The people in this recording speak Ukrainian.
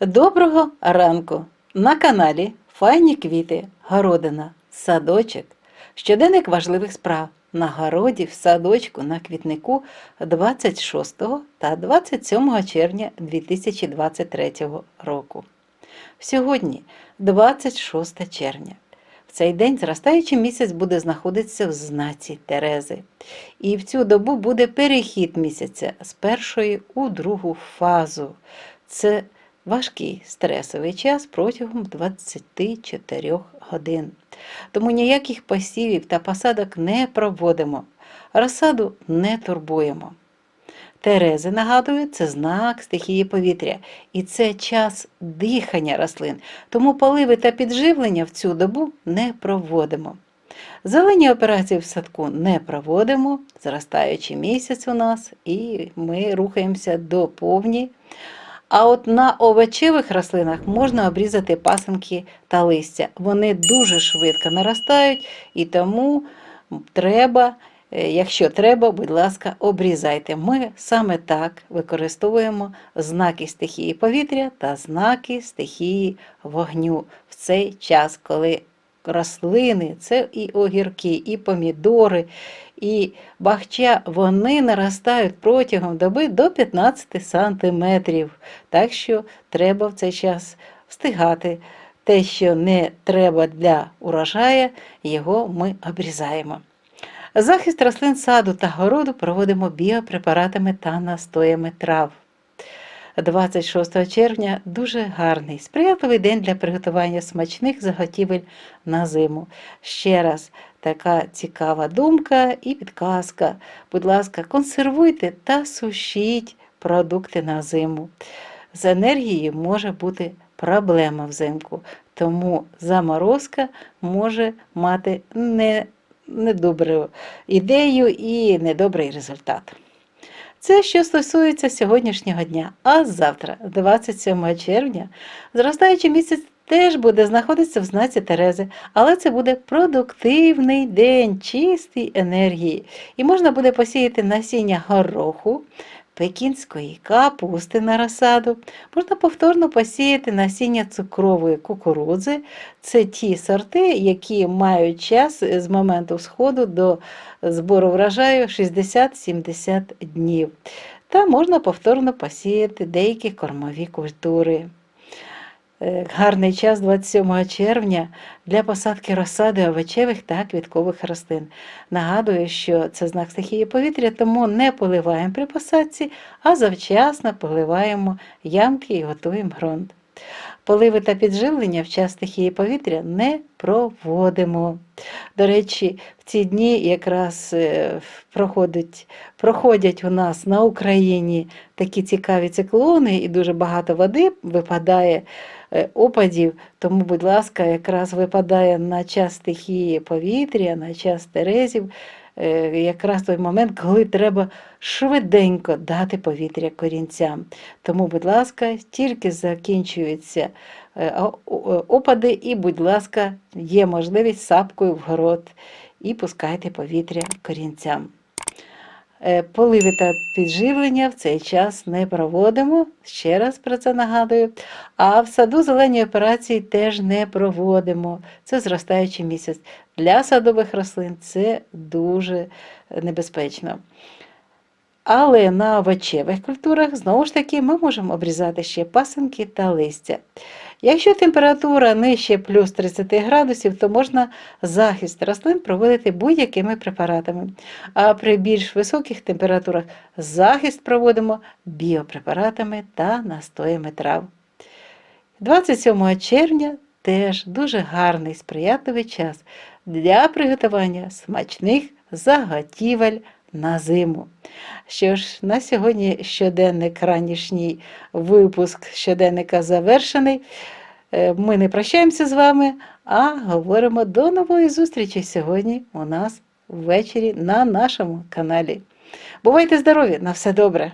Доброго ранку! На каналі Файні квіти, городина, садочок, щоденник важливих справ на городі, в садочку, на квітнику 26 та 27 червня 2023 року. Сьогодні 26 червня. В цей день зростаючий місяць буде знаходитися в знаці Терези. І в цю добу буде перехід місяця з першої у другу фазу. Це важкий стресовий час протягом 24 годин. Тому ніяких посівів та посадок не проводимо, розсаду не турбуємо. Терези, нагадую, це знак стихії повітря, і це час дихання рослин, тому поливи та підживлення в цю добу не проводимо. Зелені операції в садку не проводимо, зростаючий місяць у нас, і ми рухаємося до повні. А от на овочевих рослинах можна обрізати пасинки та листя. Вони дуже швидко наростають, і тому треба, е, якщо треба, будь ласка, обрізайте. Ми саме так використовуємо знаки стихії повітря та знаки стихії вогню в цей час, коли рослини, це і огірки, і помідори, і бахча, вони наростають протягом доби до 15 сантиметрів. Так що треба в цей час встигати. Те, що не треба для урожаю, його ми обрізаємо. Захист рослин саду та городу проводимо біопрепаратами та настоями трав. 26 червня дуже гарний, сприятливий день для приготування смачних заготівель на зиму. Ще раз така цікава думка і підказка. Будь ласка, консервуйте та сушіть продукти на зиму. З енергією може бути проблема взимку, тому заморозка може мати не, недобру ідею і недобрий результат. Це що стосується сьогоднішнього дня. А завтра, 27 червня, зростаючий місяць теж буде знаходитися в знаці Терези, але це буде продуктивний день чистої енергії. І можна буде посіяти насіння гороху, пекінської капусти на розсаду. Можна повторно посіяти насіння цукрової кукурудзи. Це ті сорти, які мають час з моменту сходу до збору врожаю 60-70 днів. Та можна повторно посіяти деякі кормові культури. Е, Гарний час 27 червня для посадки розсади овочевих та квіткових рослин. Нагадую, що це знак стихії повітря, тому не поливаємо при посадці, а завчасно поливаємо ямки і готуємо ґрунт. Поливи та підживлення в час стихії повітря не проводимо. До речі, в ці дні якраз е, проходять, проходять у нас на Україні такі цікаві циклони, і дуже багато води випадає опадів. Тому, будь ласка, якраз випадає на час стихії повітря, на час терезів. е, Якраз той момент, коли треба швиденько дати повітря корінцям. Тому, будь ласка, тільки закінчуються е, опади, і, будь ласка, є можливість сапкою в город і пускайте повітря корінцям. Е, Поливи та підживлення в цей час не проводимо, ще раз про це нагадую. А в саду зелені операції теж не проводимо. Це зростаючий місяць. Для садових рослин це дуже небезпечно. Але на овочевих культурах, знову ж таки, ми можемо обрізати ще пасинки та листя. Якщо температура нижче плюс 30 градусів, то можна захист рослин проводити будь-якими препаратами. А при більш високих температурах захист проводимо біопрепаратами та настоями трав. 27 червня теж дуже гарний сприятливий час для приготування смачних заготівель на зиму. Що ж, на сьогодні щоденник ранішній випуск щоденника завершений. Е, Ми не прощаємося з вами, а говоримо до нової зустрічі сьогодні у нас ввечері на нашому каналі. Бувайте здорові! На все добре!